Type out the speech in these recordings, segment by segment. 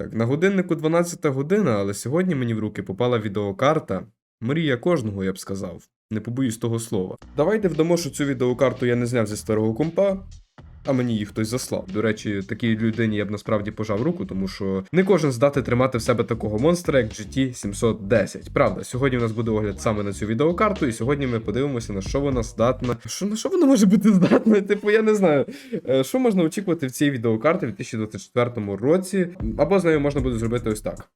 Так, на годиннику 12 година, але сьогодні мені в руки попала відеокарта. Мрія кожного, я б сказав. Не побоюсь того слова. Давайте вдамо, що цю відеокарту я не зняв зі старого компа. А мені її хтось заслав. До речі, такій людині я б насправді пожав руку, тому що не кожен здатний тримати в себе такого монстра, як GT 710. Правда, сьогодні у нас буде огляд саме на цю відеокарту, і сьогодні ми подивимося, на що вона здатна. Що на що вона може бути здатна? Типу, я не знаю. Е, Що можна очікувати в цій відеокарті в 2024 році? Або з нею можна буде зробити ось так.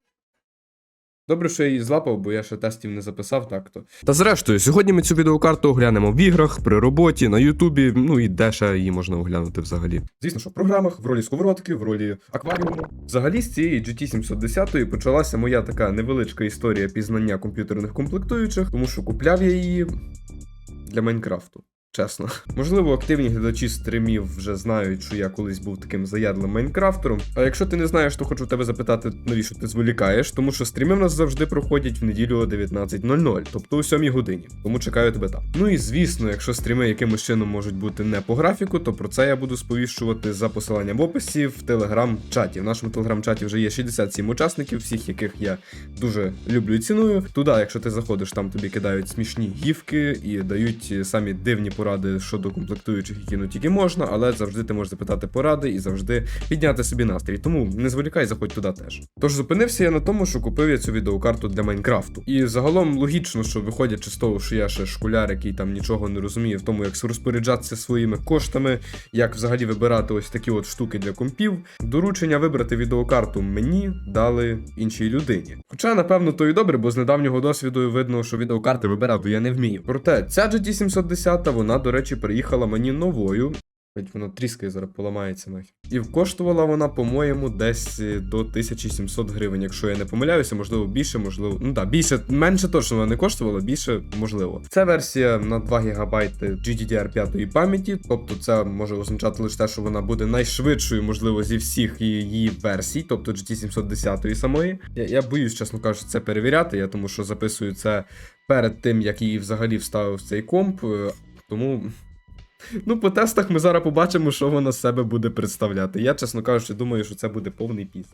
Добре, що я її злапав, бо я ще тестів не записав так-то. Та зрештою, сьогодні ми цю відеокарту оглянемо в іграх, при роботі, на Ютубі, ну і де ще її можна оглянути взагалі. Звісно, що в програмах, в ролі сковородки, в ролі акваріуму. Взагалі з цієї GT 710 почалася моя така невеличка історія пізнання комп'ютерних комплектуючих, тому що купляв я її для Майнкрафту. Чесно, можливо, активні глядачі стримів вже знають, що я колись був таким заядлим майнкрафтером. А якщо ти не знаєш, то хочу тебе запитати, навіщо ти зволікаєш, тому що стріми в нас завжди проходять в неділю о 19.00, тобто о 7 годині. Тому чекаю тебе там. Ну і звісно, якщо стріми якимось чином можуть бути не по графіку, то про це я буду сповіщувати за посиланням в описі в телеграм-чаті. В нашому телеграм-чаті вже є 67 учасників, всіх яких я дуже люблю і ціную. Туди, якщо ти заходиш, там тобі кидають смішні гівки і дають самі дивні поради щодо комплектуючих, які ну тільки можна, але завжди ти можеш запитати поради і завжди підняти собі настрій. Тому не зволікай, заходь туди теж. Тож зупинився я на тому, що купив я цю відеокарту для Майнкрафту. І загалом логічно, що виходячи з того, що я ще школяр, який там нічого не розуміє в тому, як розпоряджатися своїми коштами, як взагалі вибирати ось такі от штуки для компів. Доручення вибрати відеокарту мені дали іншій людині. Хоча, напевно, то і добре, бо з недавнього досвіду видно, що відеокарти вибирати я не вмію. Проте ця GT 710, вона, до речі, приїхала мені новою. Ведь воно тріскає зараз поламається нахер. І коштувала вона, по-моєму, десь е, до 1700 гривень, якщо я не помиляюся, можливо, більше, можливо. Ну так, більше, менше точно вона не коштувала, більше можливо. Це версія на 2 ГБ GDDR5 пам'яті, тобто це може означати лише те, що вона буде найшвидшою, можливо, зі всіх її версій, тобто GT 710 самої. Я, я боюсь, чесно кажучи, це перевіряти, я тому що записую це перед тим, як її взагалі вставив в цей комп. Тому Ну, по тестах ми зараз побачимо, що вона з себе буде представляти. Я, чесно кажучи, думаю, що це буде повний піс.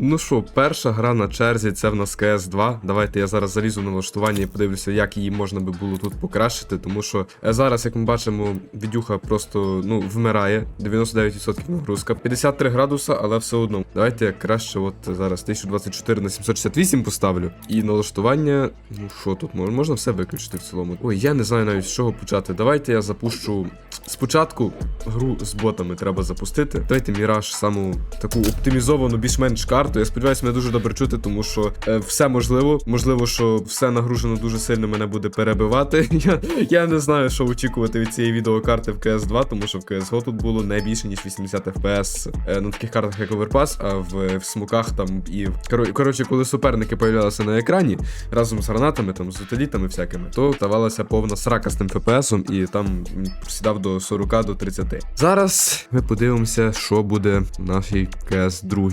Ну що, перша гра на черзі це в нас CS2. Давайте я зараз залізу на налаштування і подивлюся, як її можна би було тут покращити, тому що е, зараз, як ми бачимо, відюха просто ну, вмирає. 99% нагрузка. 53 градуса, але все одно. Давайте я краще, от зараз 1024 на 768 поставлю. І налаштування. Ну що тут можна? Можна все виключити в цілому. Ой, я не знаю навіть з чого почати. Давайте я запущу. Спочатку гру з ботами треба запустити. Давайте Міраж саму таку оптимізовану, більш-менш карту. Я сподіваюся, мене дуже добре чути, тому що е, все можливо. Можливо, що все нагружено дуже сильно мене буде перебивати. Я, я не знаю, що очікувати від цієї відеокарти в CS2, тому що в CSGO тут було не більше, ніж 80 FPS е, на таких картах, як Overpass, а в, в смуках там і. Коро- Коротше, коли суперники появлялися на екрані разом з гранатами, там, з утилітами всякими, то давалася повна срака з тим FPS, і там сідав до 40 до 30. Зараз ми подивимося, що буде в нашій CS 2.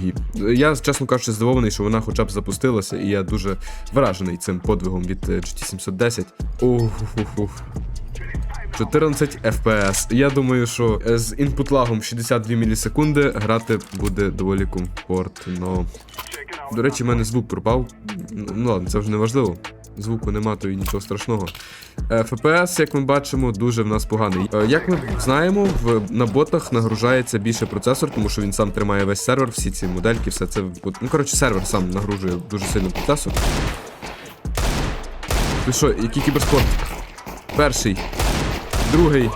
Я, чесно кажучи, здивований, що вона хоча б запустилася, і я дуже вражений цим подвигом від е, GT710. Ух-ух-ух. 14 FPS. Я думаю, що е, з інпут-лагом 62 мілісекунди грати буде доволі комфортно. До речі, в мене звук пропав. Ну ладно, це вже не важливо. Звуку нема, то і нічого страшного. Е, FPS, як ми бачимо, дуже в нас поганий. Е, Як ми знаємо, в, на ботах нагружається більше процесор, тому що він сам тримає весь сервер, всі ці модельки, все це. Ну, коротше, сервер сам нагружує дуже сильно процесор. Ти що, який кіберспорт? Перший, другий,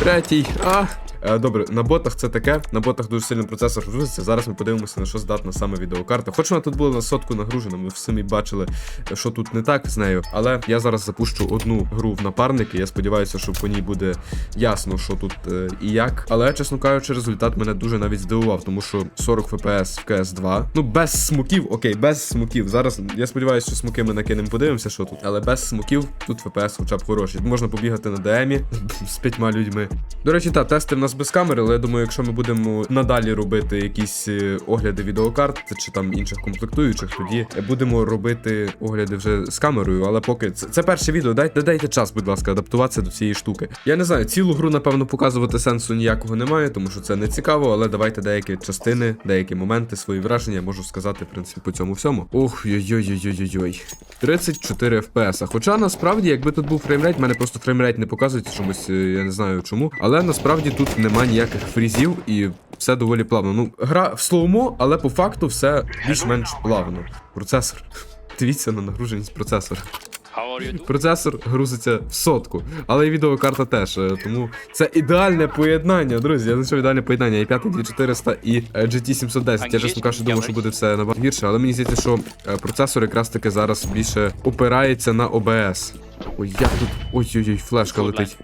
третій. А. Е, Добре, на ботах це таке. На ботах дуже сильно процесор грузиться. Зараз ми подивимося, на що здатна саме відеокарта. Хоч вона тут була на сотку нагружена, ми самі бачили, що тут не так з нею. Але я зараз запущу одну гру в напарники. Я сподіваюся, що по ній буде ясно, що тут е, і як. Але, чесно кажучи, результат мене дуже навіть здивував, тому що 40 FPS в CS2. Ну, без смоків, окей, без смоків. Зараз я сподіваюся, що смоки ми накинемо, подивимося, що тут. Але без смоків тут FPS хоча б хороший. Можна побігати на ДМі з п'ятьма людьми. До речі, та тести в нас без камери, але я думаю, якщо ми будемо надалі робити якісь е, огляди відеокарт чи там інших комплектуючих, тоді будемо робити огляди вже з камерою. Але поки це, це перше відео. Дайте дайте час, будь ласка, адаптуватися до цієї штуки. Я не знаю, цілу гру, напевно, показувати сенсу ніякого немає, тому що це не цікаво, але давайте деякі частини, деякі моменти, свої враження можу сказати, в принципі, по цьому всьому. Ох, йой-йой-йой-йой-йой. 34 FPS. Хоча насправді, якби тут був фреймрейт, мене просто фреймрейт не показується чомусь, е, я не знаю чому. Але насправді тут нема ніяких фрізів і все доволі плавно. Ну, гра в слоумо, але по факту все більш-менш плавно. Процесор. Дивіться на нагруженість процесора. Процесор грузиться в сотку, але і відеокарта теж. е, Тому це ідеальне поєднання, друзі. Я знайшов ідеальне поєднання. І 5 2400 і е, GT 710. Я чесно кажучи, думав, що буде все набагато гірше, але мені здається, що е, процесор якраз таки зараз більше опирається на OBS. Ой, як тут. Ой-ой-ой, флешка летить.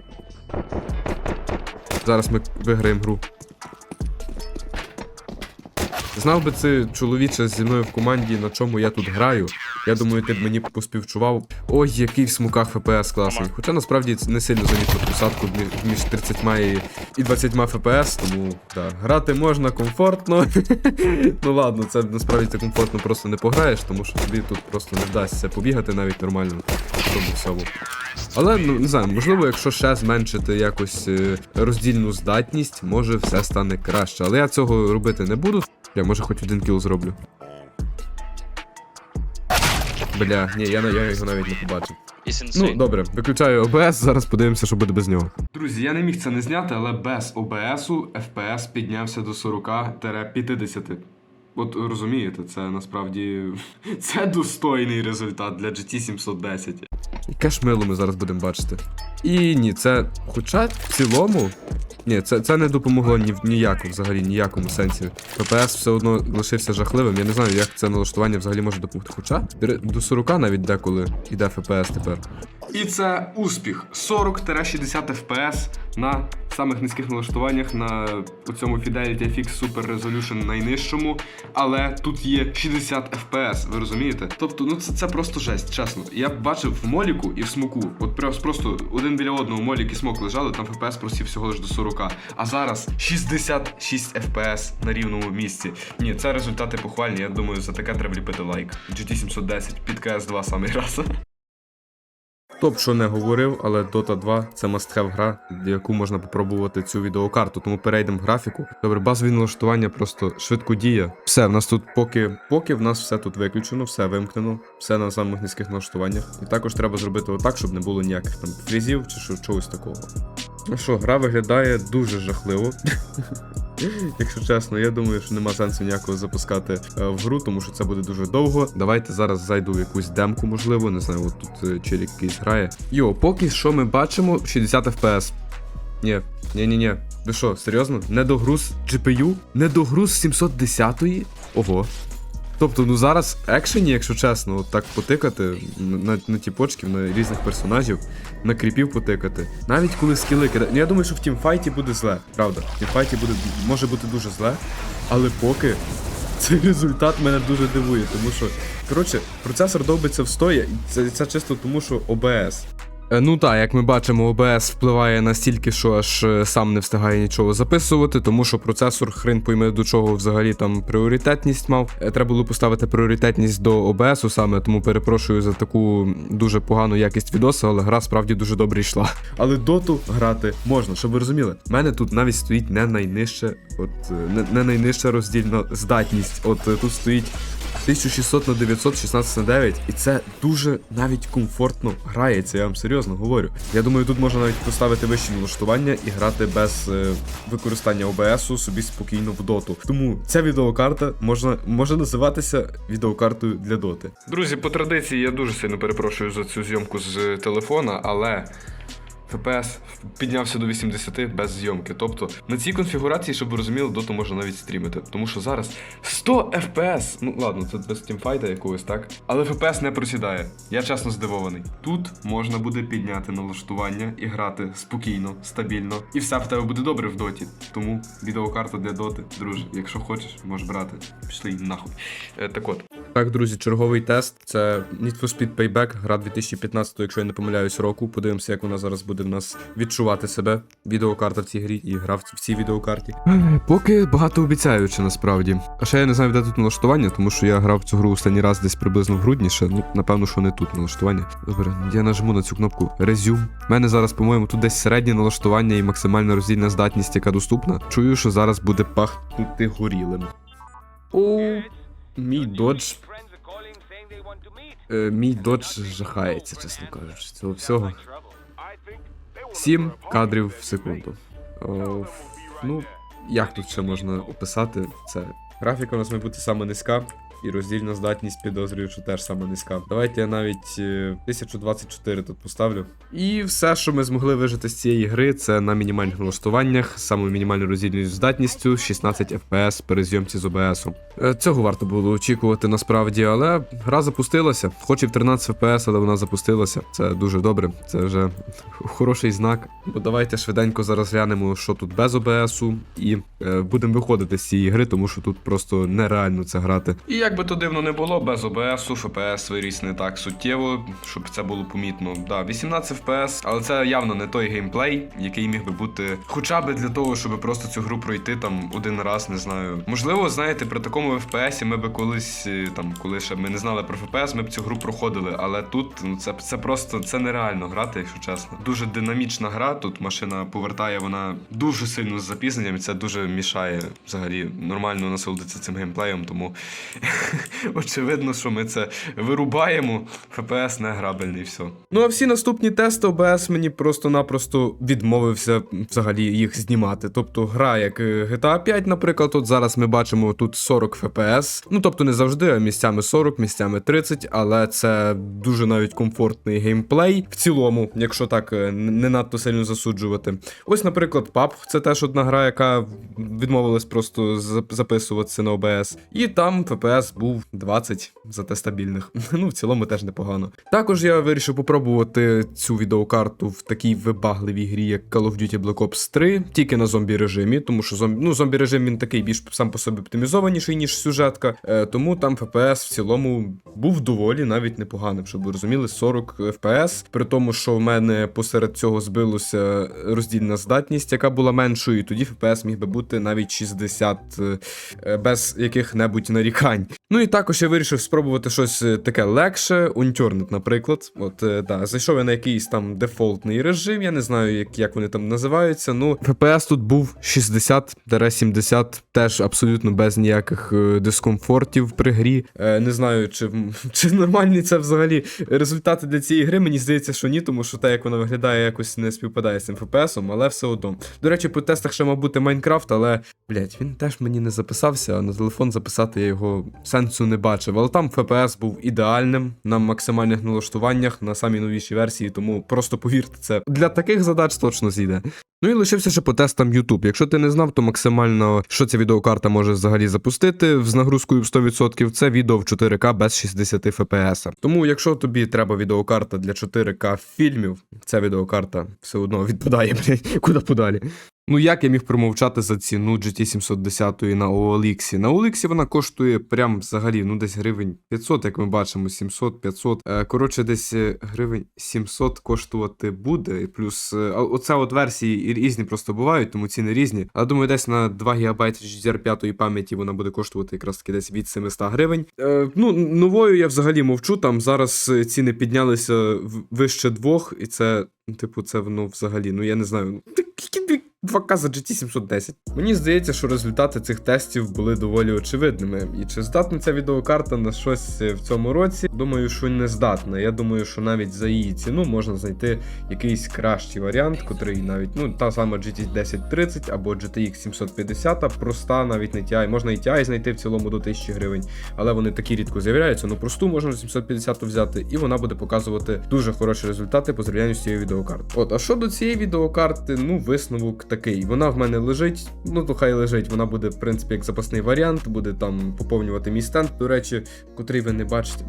Зараз ми виграємо гру. Знав би це чоловіче зі мною в команді, на чому я тут граю. Я думаю, ти б мені поспівчував. Ой, який в смуках ФПС класний. Хоча насправді не сильно замітно просадку мі- між 30 і, і 20 ФПС, тому да, грати можна комфортно. ну ладно, це насправді ти комфортно просто не пограєш, тому що тобі тут просто не вдасться побігати навіть нормально в тому всьому. Але ну не знаю, можливо, якщо ще зменшити якось е, роздільну здатність, може все стане краще. Але я цього робити не буду. Я може хоч один кіл зроблю. Бля, ні, я, я його навіть не побачив. Ну, добре, виключаю ОБС, зараз подивимося, що буде без нього. Друзі, я не міг це не зняти, але без ОБСу FPS піднявся до 40-50. От розумієте, це насправді це достойний результат для GT 710. Яке ж мило ми зараз будемо бачити. І ні, це. Хоча в цілому. Ні, це, це не допомогло ні в ніяку, взагалі ніякому сенсі. ППС все одно лишився жахливим. Я не знаю, як це налаштування взагалі може допомогти. Хоча до 40 навіть деколи йде ФПС тепер. І це успіх 40-60 FPS на самих низьких налаштуваннях на цьому Fidelity FX Super Resolution найнижчому, але тут є 60 FPS, ви розумієте? Тобто, ну це, це просто жесть, чесно. Я бачив в моліку і в смоку. От просто, один біля одного молік і смок лежали, там FPS просів всього лиш до 40. А зараз 66 FPS на рівному місці. Ні, це результати похвальні. Я думаю, за таке треба ліпити лайк. GT 710 під CS2 самий раз. Хто б що не говорив, але Dota 2 це must-have гра, яку можна попробувати цю відеокарту. Тому перейдемо в графіку. Добре, базові налаштування просто швидко діє. Все, в нас тут поки, поки в нас все тут виключено, все вимкнено, все на самих низьких налаштуваннях. І також треба зробити отак, щоб не було ніяких там фрізів чи чогось такого. Ну що, гра виглядає дуже жахливо. Якщо чесно, я думаю, що нема сенсу ніякого запускати е, в гру, тому що це буде дуже довго. Давайте зараз зайду в якусь демку, можливо. Не знаю, от тут Чирік якийсь грає. Йо, поки що ми бачимо 60 FPS. Ні, ні, ні, ні. Ви що, серйозно? Недогруз GPU? Недогруз 710-ї? Ого. Тобто, ну зараз екшені, якщо чесно, от так потикати на, на, на ті почки, на різних персонажів, на кріпів потикати. Навіть коли скіли кидають. Ну я думаю, що в тімфайті буде зле, правда. В тімфайті буде може бути дуже зле, але поки цей результат мене дуже дивує, тому що. Коротше, процесор довбиться в стої, і це, це чисто тому, що ОБС. Е, Ну так, як ми бачимо, ОБС впливає настільки, що аж е, сам не встигає нічого записувати, тому що процесор хрен пойме до чого взагалі там пріоритетність мав. Е, Треба було поставити пріоритетність до ОБСу саме, тому перепрошую за таку дуже погану якість відосу, але гра справді дуже добре йшла. Але доту грати можна, щоб ви розуміли. У мене тут навіть стоїть не найнижче, от не, не найнижча роздільна здатність. От тут стоїть 1600 на 900, 16 на 9, і це дуже навіть комфортно грається, я вам серйозно говорю. Я думаю, тут можна навіть поставити вищі налаштування і грати без е, використання OBS собі спокійно в доту. Тому ця відеокарта можна може називатися відеокартою для доти. Друзі, по традиції я дуже сильно перепрошую за цю зйомку з телефона, але. FPS піднявся до 80 без зйомки. Тобто на цій конфігурації, щоб ви розуміли, доту можна навіть стрімити. Тому що зараз 100 FPS! Ну ладно, це без тімфайта якогось, так? Але FPS не просідає. Я чесно здивований. Тут можна буде підняти налаштування і грати спокійно, стабільно. І все в тебе буде добре в доті. Тому відеокарта для доти, друже, якщо хочеш, можеш брати. Пішли нахуй. Е, так от. Так, друзі, черговий тест. Це Need for Speed Payback, гра 2015, якщо я не помиляюсь, року. Подивимося, як вона зараз буде в нас відчувати себе. Відеокарта в цій грі і гра в цій відеокарті. Поки багато обіцяючи, насправді. А ще я не знаю, де тут налаштування, тому що я грав в цю гру останній раз десь приблизно в грудні. Ще ну напевно, що не тут налаштування. Добре, я нажму на цю кнопку Resume. У мене зараз, по-моєму, тут десь середнє налаштування і максимальна роздільна здатність, яка доступна. Чую, що зараз буде пахнути горілим. О, мій додж. Е, мій додж жахається, чесно кажучи, цього всього. 7 кадрів в секунду. О, ну, як тут ще можна описати це? Графіка у нас має бути саме низька, і роздільна здатність підозрюю, що теж саме низька. Давайте я навіть е, 1024 тут поставлю. І все, що ми змогли вижити з цієї гри, це на мінімальних налаштуваннях, з самою мінімальною роздільною здатністю, 16 FPS при зйомці з OBS. Е, Цього варто було очікувати насправді, але гра запустилася. Хоч і в 13 FPS, але вона запустилася. Це дуже добре. Це вже хороший знак. Бо давайте швиденько зараз глянемо, що тут без OBS, і е, будемо виходити з цієї гри, тому що тут просто нереально це грати. І як би то дивно не було, без OBS FPS виріс не так суттєво, щоб це було помітно. Да, 18 FPS, але це явно не той геймплей, який міг би бути хоча б для того, щоб просто цю гру пройти там один раз, не знаю. Можливо, знаєте, при такому FPS ми би колись е, там, коли ще ми не знали про FPS, ми б цю гру проходили. Але тут ну це, це просто це нереально грати, якщо чесно. Дуже динамічна гра. Тут машина повертає, вона дуже сильно з запізненням, і це дуже мішає взагалі нормально насолодитися цим геймплеєм. Тому очевидно, що ми це вирубаємо. FPS не грабельний, все. Ну а всі наступні тести OBS мені просто-напросто відмовився взагалі їх знімати. Тобто гра як е, GTA 5, наприклад, от зараз ми бачимо тут 40 FPS. Ну тобто не завжди, а місцями 40, місцями 30, але це дуже навіть комфортний геймплей в цілому, якщо так е, не надто сильно засуджувати. Ось, наприклад, PUBG — це теж одна гра, яка відмовилась просто записуватися на OBS. І там Був 20, зате стабільних. Ну, в цілому теж непогано. Також я вирішив попробувати цю відеокарту в такій вибагливій грі, як Call of Duty Black Ops 3, тільки на зомбі режимі, тому що зомбі, ну, зомбі режим він такий більш сам по собі оптимізованіший, ніж сюжетка. Е, тому там FPS в цілому був доволі навіть непоганим, щоб ви розуміли, 40 FPS. При тому, що в мене посеред цього збилося роздільна здатність, яка була меншою, і тоді FPS міг би бути навіть 60 е, без яких-небудь нарікань. Ну і також я вирішив спробувати щось е, таке легше, Unturned, наприклад. От е, да, зайшов я на якийсь там дефолтний режим, я не знаю, як, як вони там називаються. Ну, FPS тут був 60-70, теж абсолютно без ніяких е, дискомфортів при грі. Е, не знаю, чи, чи нормальні це взагалі результати для цієї гри. Мені здається, що ні, тому що те, як вона виглядає, якось не співпадає з цим FPS, але все одно. До речі, по тестах ще мав Майнкрафт, але блять, він теж мені не записався, а на телефон записати я його сенсу не бачив. Але там FPS був ідеальним на максимальних налаштуваннях на самій новішій версії, тому просто повірте, це для таких задач точно зійде. Ну і лишився ще по тестам YouTube. Якщо ти не знав, то максимально що ця відеокарта може взагалі запустити з нагрузкою в 100%, це відео в 4К без 60 FPS. Тому, якщо тобі треба відеокарта для 4К фільмів, ця відеокарта все одно відпадає, блядь, куди подалі. Ну як я міг промовчати за ціну GT 710 на OLX? На OLX вона коштує прям взагалі, ну десь гривень 500, як ми бачимо, 700-500. Е, Коротше, десь е, гривень 700 коштувати буде. Плюс е, а оце от версії різні просто бувають, тому ціни різні. Але думаю, десь на 2 ГБ GDR5 пам'яті вона буде коштувати якраз таки десь від 700 гривень. Е, ну, новою я взагалі мовчу. Там зараз е, ціни піднялися вище двох, і це, ну, типу, це воно взагалі, ну я не знаю. ну, 2К за GT 710. Мені здається, що результати цих тестів були доволі очевидними. І чи здатна ця відеокарта на щось в цьому році? Думаю, що не здатна. Я думаю, що навіть за її ціну можна знайти якийсь кращий варіант, котрий навіть, ну, та сама GT 1030 або GTX 750, проста, навіть не TI. Можна і TI знайти в цілому до 1000 гривень, але вони такі рідко з'являються. Ну просту можна 750 взяти, і вона буде показувати дуже хороші результати по зрівнянню з цією відеокартою. От, а щодо цієї відеокарти, ну, висновок такий. Вона в мене лежить, ну то хай лежить. Вона буде, в принципі, як запасний варіант, буде там поповнювати мій стенд. До речі, котрий ви не бачите.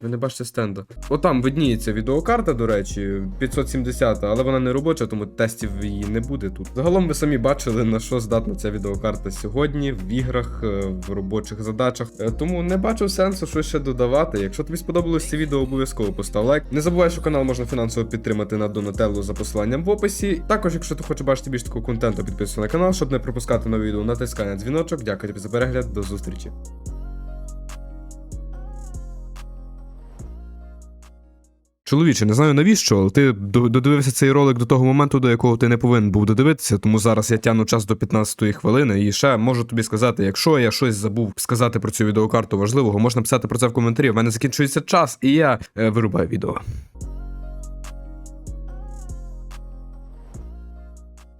Ви не бачите стенда. Отам видніється відеокарта, до речі, 570, але вона не робоча, тому тестів її не буде тут. Загалом ви самі бачили, на що здатна ця відеокарта сьогодні в іграх, е, в робочих задачах. Е, Тому не бачу сенсу щось ще додавати. Якщо тобі сподобалось це відео, обов'язково постав лайк. Не забувай, що канал можна фінансово підтримати на Donatello за посиланням в описі. Також, якщо ти хочеш бачити більше такого контенту, підписуйся на канал, щоб не пропускати нові відео. Натискай на дзвіночок. Дякую тобі за перегляд. До зустрічі. Чоловіче, не знаю навіщо, але ти додивився цей ролик до того моменту, до якого ти не повинен був додивитися, тому зараз я тяну час до 15-ї хвилини. І ще можу тобі сказати, якщо я щось забув сказати про цю відеокарту важливого, можна писати про це в коментарі. У мене закінчується час, і я е, вирубаю відео.